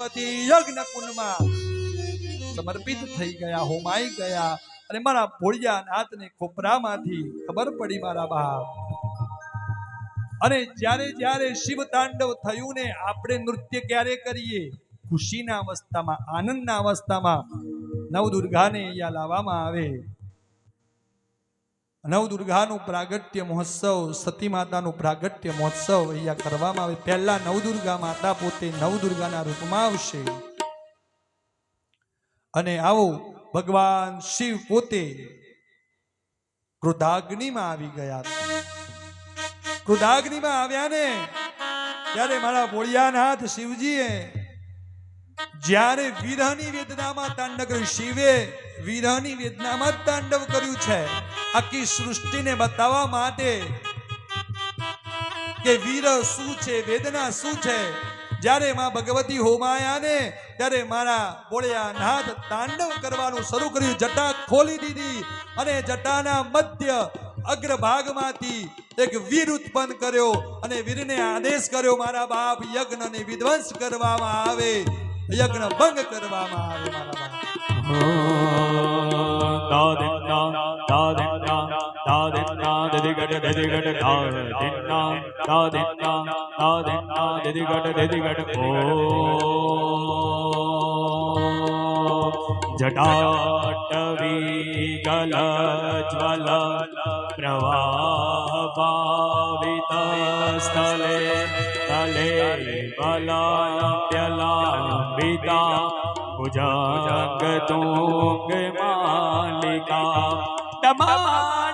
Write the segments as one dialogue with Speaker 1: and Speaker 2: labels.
Speaker 1: યજ્ઞ કુંડમાં સમર્પિત થઈ ગયા, હોમાઈ ગયા અને મારા ભોળિયા નાથને ખોપરામાંથી ખબર પડી મારા બાપ. અને જ્યારે જ્યારે શિવ તાંડવ થયું ને આપણે નૃત્ય ક્યારે કરીએ? ખુશીના અવસ્થામાં, આનંદના અવસ્થામાં નવદુર્ગાને અહીંયા લાવવામાં આવે. નવદુર્ગાનું પ્રાગટ્ય મહોત્સવ સતી માતાનું પ્રાગટ્ય મહોત્સવ અહીંયા કરવામાં આવે. પહેલા નવદુર્ગા માતા પોતે નવદુર્ગાના રૂપમાં આવશે. અને આવો ભગવાન શિવ પોતે ક્રોધાગ્નિમાં આવી ગયા ક્રોધાગ્નિમાં આવ્યા ને, ત્યારે મારા ભોળિયાનાથ શિવજીએ જ્યારે વિરહની વેદનામાં તાંડવ કર્યું, શિવે વિરહની વેદનામાં તાંડવ કર્યું છે. આખી સૃષ્ટિને બતાવવા માટે કે વીર શું છે, વેદના શું છે? જ્યારે માં ભગવતી હોમાયા ને ત્યારે મારા બોળિયા નાથ તાંડવ કરવાનું શરૂ કર્યું. જટા ખોલી દીધી અને જટાના મધ્ય અગ્રભાગમાંથી એક વીર ઉત્પન્ન કર્યો અને વીરને આદેશ કર્યો, મારા બાપ યજ્ઞને વિધ્વંસ કરવામાં આવે, યજ્ઞ ભંગ કરવામાં આવે, મારા બાપ.
Speaker 2: જટાટવી ગલ જ્વલ પ્રવાહ ભાવિત સ્થલે તલે બલાપ્યલાંબિકા ભુજંગ તુંગ માલિકા ટમા ટમા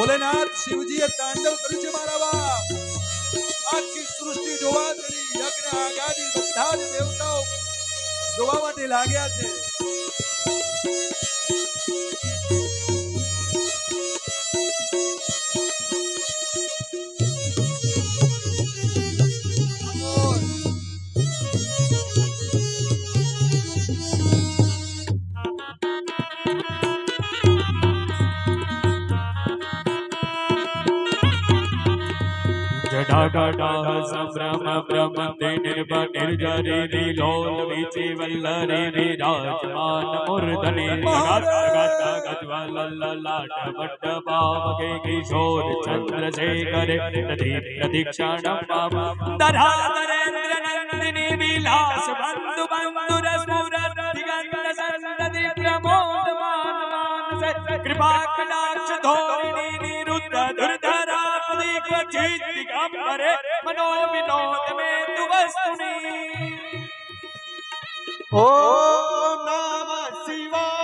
Speaker 1: ભોલેનાથ શિવજીએ તાંડવ કર્યું છે મારા બાપ. આખી સૃષ્ટિ જોવા કરી યજ્ઞ આગાડી બધા જ દેવતાઓ જોવા માટે લાગ્યા છે.
Speaker 2: டாடாடாக சம்ரம பிரமந்தே நிர்ப நிர்ஜரி நீலோல் வீச்சி வல்லரி நீராஜமான முருதனி கிஷோர் சந்திரசேகரே நதி பிரதீக்ஷணம் தரா நரேந்திர நந்தினி விலாஸ் பந்து பந்து ரசூர திகந்த சந்ததி பிரமோதமான कृपा कटाक्ष धो ક્વચિત દિગંબરે મનો વિનોદ મે તુ
Speaker 3: ઓમ નમઃ શિવાય.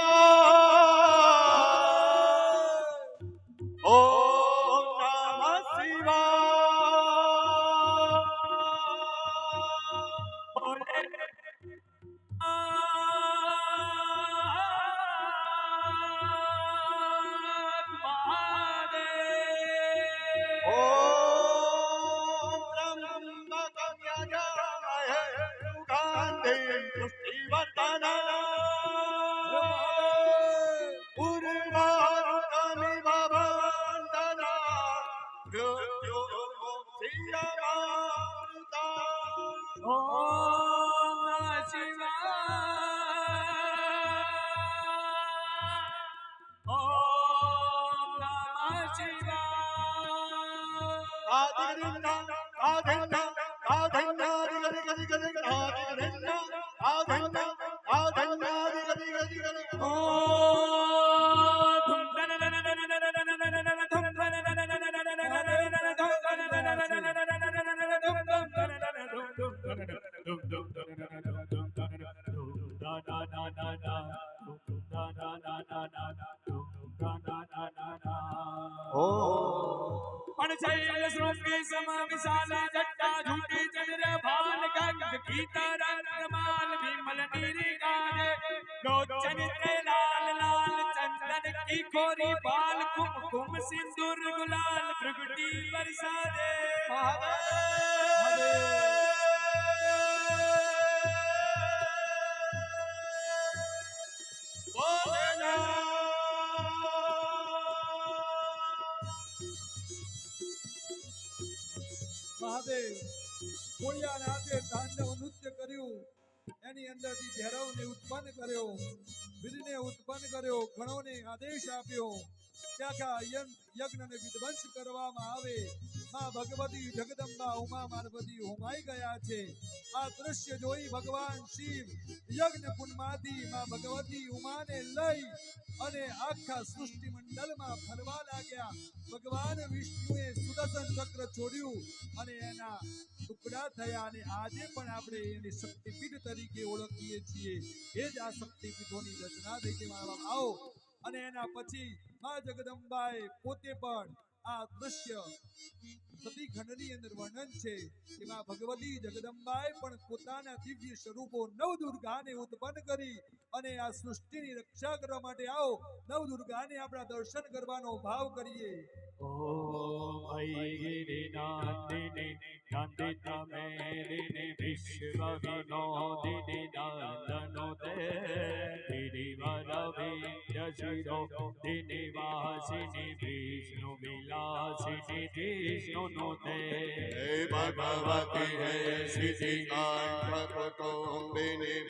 Speaker 3: Oh.
Speaker 2: रूपी समा विशाला जट्टा झूठी चंद्र भान गंग गीता रंग रमान विमल नीरी गागे लोचन के लाल लाल चंदन की गोरी बाल कुमकुम सिंदूर गुलाल प्रगटी बरसा दे
Speaker 1: महादेव। કોળિયાના હાથે તાંડવ નૃત્ય કર્યું. એની અંદરથી ભૈરવને ઉત્પન્ન કર્યો. વીરને ઉત્પન્ન કર્યો. ગણોને આદેશ આપ્યો. આખા યજ્ઞ- યજ્ઞને વિધ્વંસ કરવામાં આવે. માં ભગવતી જગદંબા ઉમા પાર્વતી હોમાઈ ગયા છે. આ દ્રશ્ય જોઈ ભગવાન શિવ યજ્ઞ કુંડમાંથી માં ભગવતી ઉમાને લઈ અને આખા સૃષ્ટિ મંડળમાં ફરવા લાગ્યા. ભગવાન વિષ્ણુએ સુદર્શન ચક્ર છોડ્યું અને એના ટુકડા થયા અને આજે પણ આપણે એને શક્તિપીઠ તરીકે ઓળખીએ છીએ. એ જ આ શક્તિપીઠોની રચના થઈ આવો. અને એના પછી મા જગદંબાએ પોતે પણ આ દૃશ્ય સતી ખંડની અંદર વર્ણન છે. એમાં ભગવતી જગદંબાએ પણ પોતાના દિવ્ય સ્વરૂપો નવ દુર્ગાને ઉત્પન્ન કરી અને આ સૃષ્ટિની રક્ષા કરવા માટે આવો નવ દુર્ગાને આપણા દર્શન કરવાનો ભાવ કરીએ.
Speaker 3: ओम ऐ गिरिनादिनि नन्दित मेलिनि विश्व विनोदिनि नन्दनोदे गिरिवर विन्द्र शिरो दिनिवासिनि विष्णु विलासिनि विष्णुनुते हे भगवति हे
Speaker 2: श्रीकाण्डकुटुम्बिनि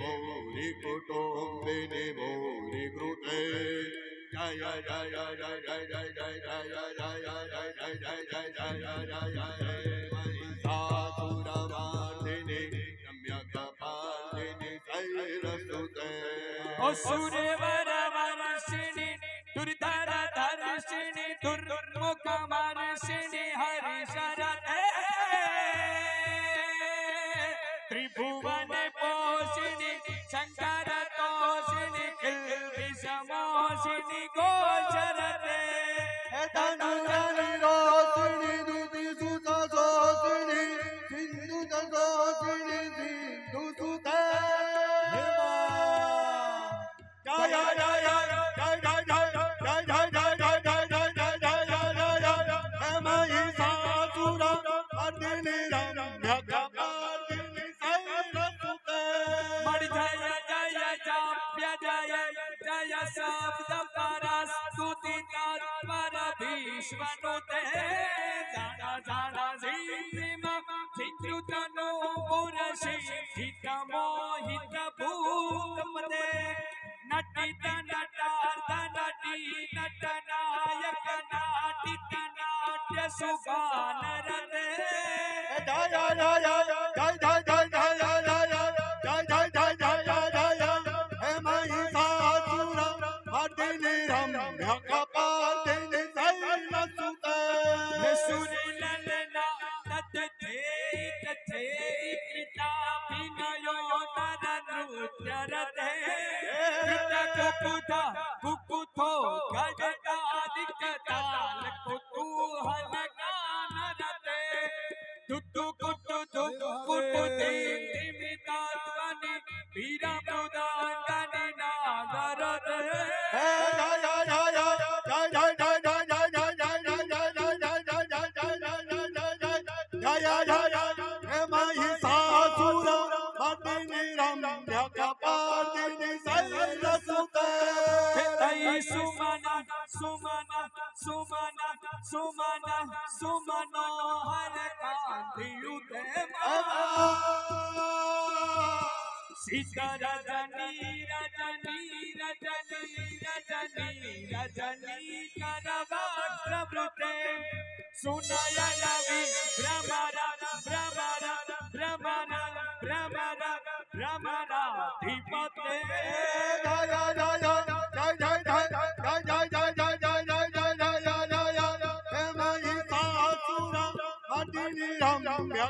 Speaker 2: भूरि कुटुम्बिनि भूरि कृते सुरवरवरषिणि दुर्धर धरषिणि दुर्मुखमर्षिणि વિશ્વનું તે જાડા જાડા જીવમાં વિકૃતનું પુરશી હિત મોહિત ભૂત મદે નટિત નટાર્થ નટી નટ નાયક નાટિત નાટ્ય સુગાન રતે.
Speaker 3: જય જય જય
Speaker 2: soon સીતા રજની રજની રજની રજની રજની કરવાટ પ્રવૃતે સુનય લવિ ભ્રમર ભ્રમર ભ્રમર ભ્રમર ભ્રમરા ધીપતે
Speaker 3: જય જય જય જય જય જય જય જય જય જય જય જય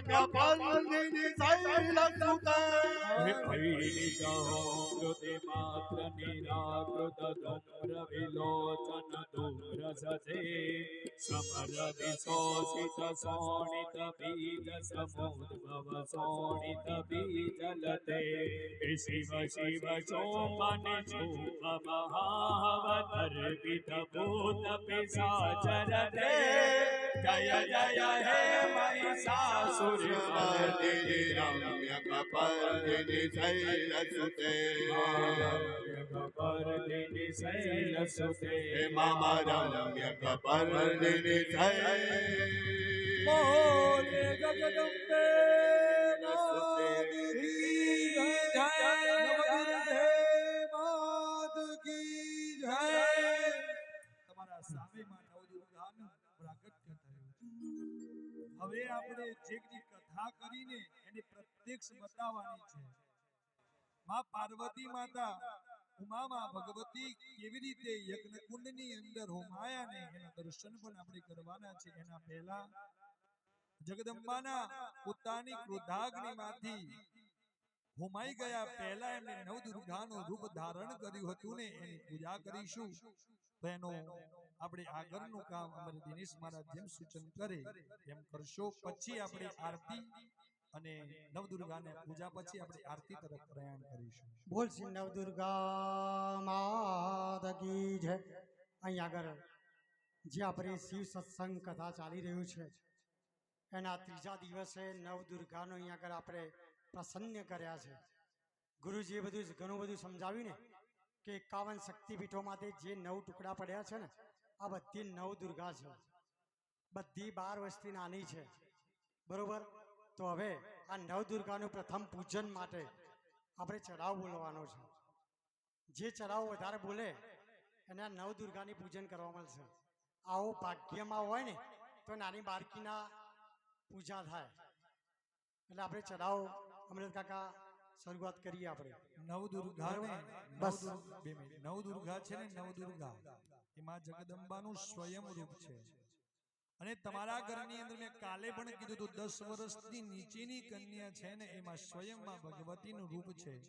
Speaker 3: જય
Speaker 2: પાંડેની સાઈ લખતા માત્ર નિરાકૃત ધૂમ્ર વિલોચન ધૂમ્ર સસે સમર વિશોષિત શોણિત બીજ સમુદ્ભવ શોણિત બીજ લતે શિવ શિવ સોમન શુભ મહાવતર્પિત ભૂત પિશાચર જય જય હે મહિષાસુર
Speaker 3: મર્દિનિ રમ્ય કપર્દિનિ શૈલસુતે હે મામા રમ્ય કપર્દિનિ શૈલ
Speaker 1: બોલે જગદંબે નાદ જય નવદુર્ગે માત કી જય તમારા સામેમાં નવદુર્ગાનું પ્રાગટ્ય થયું હવે આપણે જે જે કથા કરીને એને પ્રત્યક્ષ બતાવવાની છે. માં પાર્વતી માતા ઉમામાં ભગવતી કેવી રીતે યજ્ઞકુંડની અંદર હોમાયા ને એના દર્શન પણ આપણે કરવાના છે. એના પહેલા જગદંબાના પોતાની ક્રોધાગ્નિમાંથી હોમાઈ ગયા પહેલા એમને નવદુર્ગાનું રૂપ ધારણ કર્યું હતું ને એની પૂજા કરીશું. તો આપણે આગળનું કામ અમારે દિનેશ મહારાજ જેમ સૂચન કરે એમ કરશો પછી આપણે આરતી અને નવદુર્ગાને પૂજા પછી આપણે આરતી તરફ પ્રયાણ કરીશું.
Speaker 4: બોલ શ્રી નવદુર્ગા માત કી જય. અહીં આગળ જે આપણે શિવ સત્સંગ કથા ચાલી રહ્યું છે એના ત્રીજા દિવસે નવદુર્ગાનો અહીંયા આગળ આપણે પ્રસન્ન કર્યા છે. ગુરુજીએ બધું ઘણું બધું સમજાવ્યું ને કે એકાવન શક્તિપીઠોમાંથી જે નવ ટુકડા પડ્યા છે ને આ બધી નવ દુર્ગા છે. બધી બાર વસ્તી નાની છે. બરોબર? તો હવે આ નવ દુર્ગાનું પ્રથમ પૂજન માટે આપણે ચઢાવ બોલવાનો છે. જે ચઢાવ વધારે બોલે એને આ નવ દુર્ગાની પૂજન કરવા મળશે. આવો ભાગ્યમાં હોય ને તો નાની બાળકીના પૂજા થાય. એટલે આપણે ચઢાવ અમૃત કાકા શરૂઆત કરીએ આપણે.
Speaker 1: નવ દુર્ગા
Speaker 4: બસ.
Speaker 1: નવ દુર્ગા છે ને છે ને એમાં જગદંબાનું સ્વયં રૂપ છે. અને તમારા ઘરની અંદર મેં કાલે પણ કીધું હતું દસ વર્ષની નીચેની કન્યા છે ને એમાં સ્વયંમાં ભગવતીનું રૂપ છે.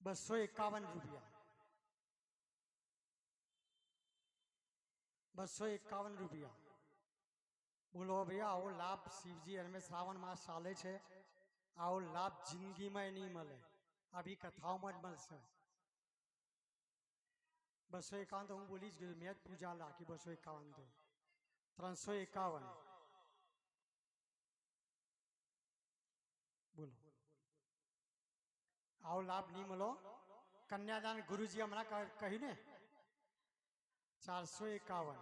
Speaker 4: બસો એકાવન રૂપિયા. બસો એકાવન રૂપિયા. બોલો ભૈયા આવો લાભ શિવજી અને શ્રાવણ માસ ચાલે છે. આવો લાભ જિંદગીમાં નહીં મળે. આવી કથાઓમાં જ મળશે. બસો એકાવન તો હું બોલી જ ગયો. મેં જ પૂજા રાખી બસો એકાવન તો. ત્રણસો એકાવન. બોલો. આવો લાભ નહીં મળો. કન્યાદાન ગુરુજી હમણાં કહ્યું ને ચારસો એકાવન.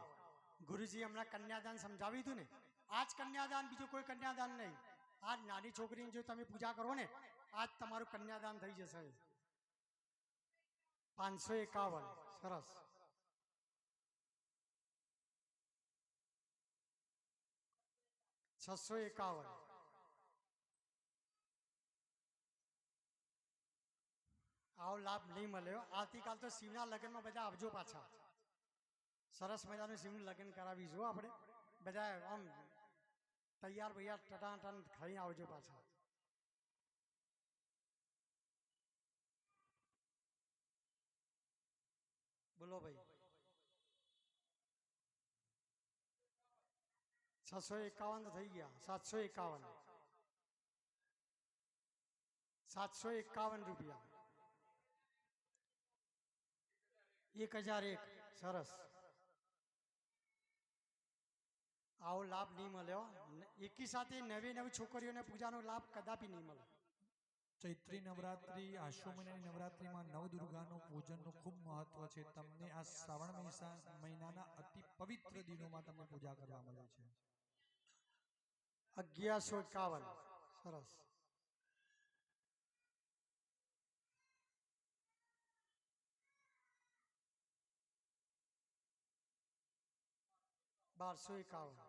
Speaker 4: ગુરુજી હમણાં કન્યાદાન સમજાવી દીધું ને? આજ કન્યાદાન, બીજું કોઈ કન્યાદાન નહીં. આજ નાની છોકરીની જો તમે પૂજા કરો ને, આજ તમારું કન્યાદાન થઈ જશે. પાંચસો એકાવન. સરસ છસો એકાવન આવો લાભ નહીં મળ્યો. આવતીકાલ તો શિવના લગ્નમાં બધા આવજો પાછા. સરસ મજાનું શિવનું લગ્ન કરાવીશું હો આપણે. બધા આમ તૈયાર બૈયાર ટટાટન ખાઈ આવજો પાછા. બોલો ભાઈ. સાતસો એકાવન થઈ ગયા. સાતસો એકાવન. સાતસો એકાવન રૂપિયા. એક હજાર એક. સરસ. આવો લાભ નહીં મળ્યો એકી સાથે નવી નવી છોકરીઓને પૂજાનો લાભ કદાપી નહીં મળે.
Speaker 1: ચૈત્રી નવરાત્રી આશો મહિનાની નવરાત્રીમાં નવદુર્ગાનું પૂજનનું ખૂબ મહત્વ છે. તમને આ શ્રાવણ મહિનાના અતિ પવિત્ર દિનોમાં તમને પૂજા કરવા મળે છે.
Speaker 4: અગિયારસો એકાવન. સરસ. બારસો એકાવન.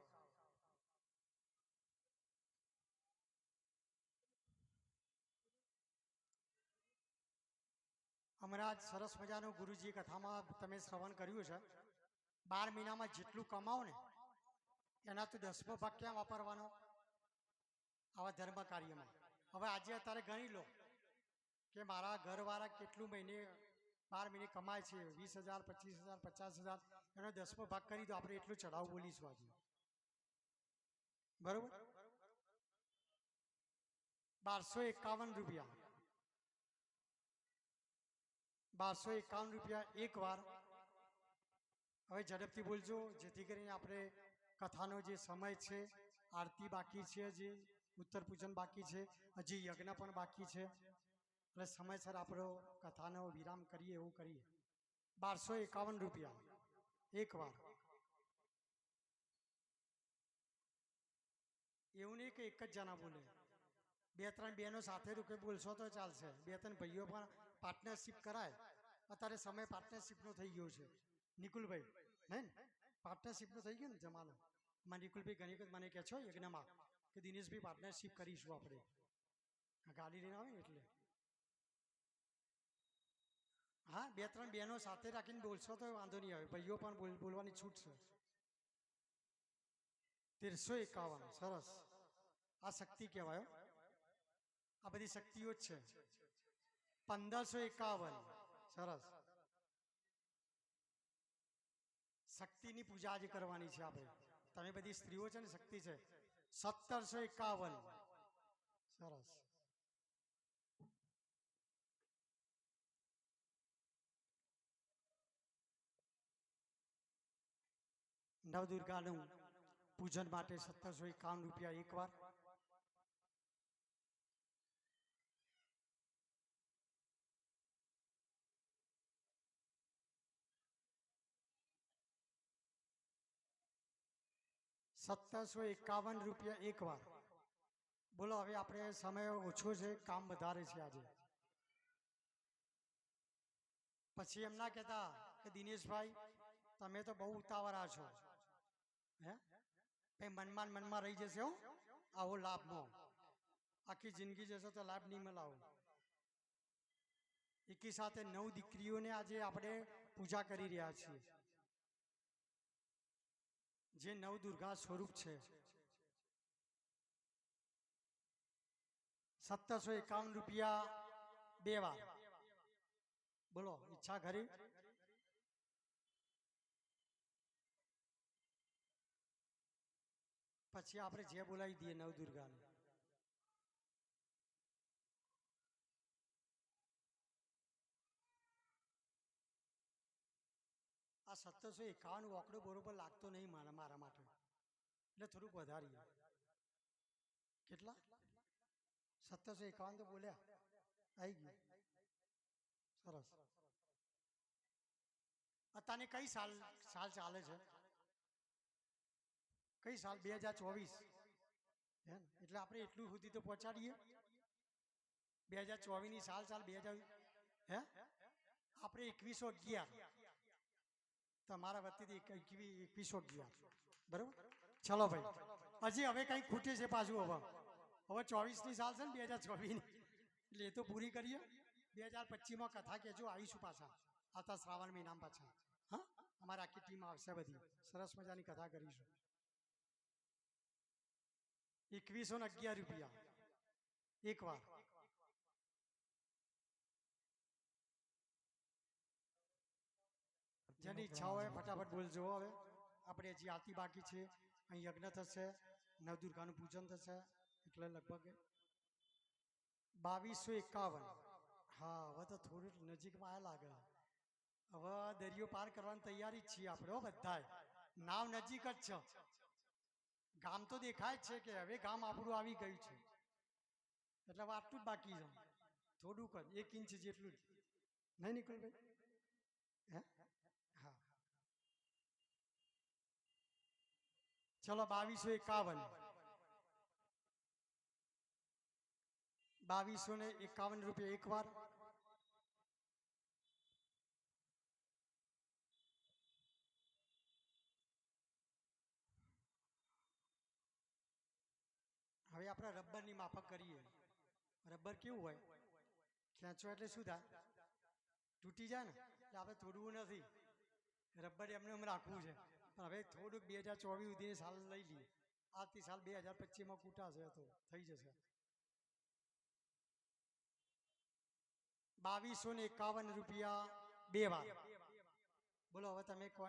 Speaker 4: હમણાં જ સરસ મજાનું ગુરુજી કથામાં તમે શ્રવણ કર્યું છે. બાર મહિનામાં જેટલું કમાવો ને, એના તો દસમો ભાગ ક્યાં વાપરવાનો? આવા ધર્મ કાર્યમાં. હવે આજે અત્યારે ગણી લો કે મારા ઘરવાળા કેટલું મહિને, બાર મહિને કમાય છે, વીસ હજાર, પચીસ હજાર, પચાસ હજાર, એનો દસમો ભાગ કરી દો, આપણે એટલું ચડાવ બોલીશું આજે. બરોબર? બારસો એકાવન રૂપિયા. બારસો એકાવન રૂપિયા એક વાર. હવે ઝડપથી બોલજો, જેથી કરીને આપણે કથાનો જે સમય છે, આરતી બાકી છે હજી, ઉત્તર પૂજન બાકી છે, હજી યજ્ઞ પણ બાકી છે. એટલે સમયસર આપણો કથાનો વિરામ કરીએ, એવું કરીએ. બારસો એકાવન રૂપિયા, એક વાર. એવું નહીં કે એક જ જણા બોલે. બે ત્રણ બહેનો સાથે રૂપે બોલશો તો ચાલશે. બે ત્રણ ભાઈઓ પણ પાર્ટનરશિપ કરાય. અત્યારે સમય પાર્ટનરશિપનો થઈ ગયો છે. નિકુલભાઈ, હે ને? પાર્ટનરશિપનો થઈ ગયો ને જમાનો? માં નિકુલભાઈ ઘણી વખત મને કહે છો, યજ્ઞમાં, કે દિનેશભાઈ પાર્ટનરશિપ કરીશું આપણે. ગાડી લઈને આવે એટલે. હા બે ત્રણ બહેનો સાથે રાખીને બોલશો તો વાંધો નહીં આવે. ભાઈઓ પણ બોલવાની છૂટ છે. તેરસો એકાવન, સરસ. આ શક્તિ કહેવાય. આ બધી શક્તિઓ છે. પંદરસો એકાવન. સરસ. શક્તિની પૂજા આજે કરવાની છે આપણે. તમે બધી સ્ત્રીઓ છે ને, શક્તિ છે. સત્તરસો એકાવન. સરસ. નવદુર્ગાનું પૂજન માટે સત્તરસો એકાવન રૂપિયા એક સત્તરસો એકાવન રૂપિયા એક વાર બોલો, હવે આપણે સમય ઓછો છે, કામ વધારે છે આજે. પછી એમ ના કહેતા કે દિનેશભાઈ, તમે તો બહુ ઉતાવળા છો. હે? ભાઈ, મનમાં મનમાં રહી જશે હો, આવો લાભ નો આખી જિંદગી જશે તો લાભ નહીં મળાવો એકી સાથે નવ દીકરીઓને આજે આપણે પૂજા કરી રહ્યા છીએ. જે નવ દુર્ગા સ્વરૂપ છે. સત્તરસો એકાવન રૂપિયા બે વાર બોલો, ઈચ્છા ખરી પછી આપણે જે બોલાવી દઈએ નવ દુર્ગાને સત્તરસો એકાવન વોકડો બરોબર લાગતો નહીં મારા મારા માટે. એટલે થોડુંક વધારીએ. કેટલા? સત્તરસો એકાવન તો બોલ્યા. આવી ગયું. સરસ. અત્યારે કઈ સાલ સાલ ચાલે છે? કઈ સાલ? બે હજાર ચોવીસ. હે ને? એટલે આપણે એટલું સુધી તો પહોંચાડીએ. બે હજાર ચોવીસની સાલ સાલ બે હજાર હે? આપણે એકવીસો અગિયાર. તમારા વતીથી કંઈક એકવી એકવીસો બરાબર? ચલો ભાઈ. હજી હવે કંઈક ખૂટે છે પાછું હવે. હવે ચોવીસની સાલ છે ને બે હજાર ચોવીસની એટલે એ તો પૂરી કરીએ. બે હજાર પચીસમાં કથા કહેજો, આવીશું પાછા. આવતા શ્રાવણ મહિનામાં પાછા. હા? અમારી આખી ટીમ આવશે બધી. સરસ મજાની કથા કરીશું. એકવીસો ને અગિયાર રૂપિયા. એક વાર. જેની ઈચ્છા હોય ફટાફટ બોલજો હવે. આપણે હજી આરતી બાકી છે. અહીં યજ્ઞ થશે નવદુર્ગાનું પૂજન થશે એટલે લગભગ બાવીસો એકાવન. હા હવે તો થોડું નજીકમાં આ લાગે. હવે દરિયો પાર કરવાની તૈયારી જ છીએ આપણે હો બધાય. નાવ નજીક જ છે. ગામ તો દેખાય જ છે કે હવે ગામ આપણું આવી ગયું છે. એટલે હવે આટલું જ બાકી છે. થોડુંક જ એક ઇંચ જેટલું જ. નહીં નિકુલભાઈ હે હા? ચલો બાવીસો એકાવન બાવીસો ને એકાવન રૂપિયા એક વાર હવે આપણે રબરની માફક કરીએ। રબર કેવું હોય? ખેંચો એટલે શું થાય? તૂટી જાય ને? એટલે આપણે તોડવું નથી। રબર એમને એમ રાખવું છે। પણ હવે થોડુંક બે હજાર ચોવીસ સુધી સાલ લઈ લઈએ. આવતી સાલ બે હજાર પચીસમાં કૂટાશે તો થઈ જશે. બાવીસો ને એકાવન રૂપિયા બે વાર. બોલો, હવે તમે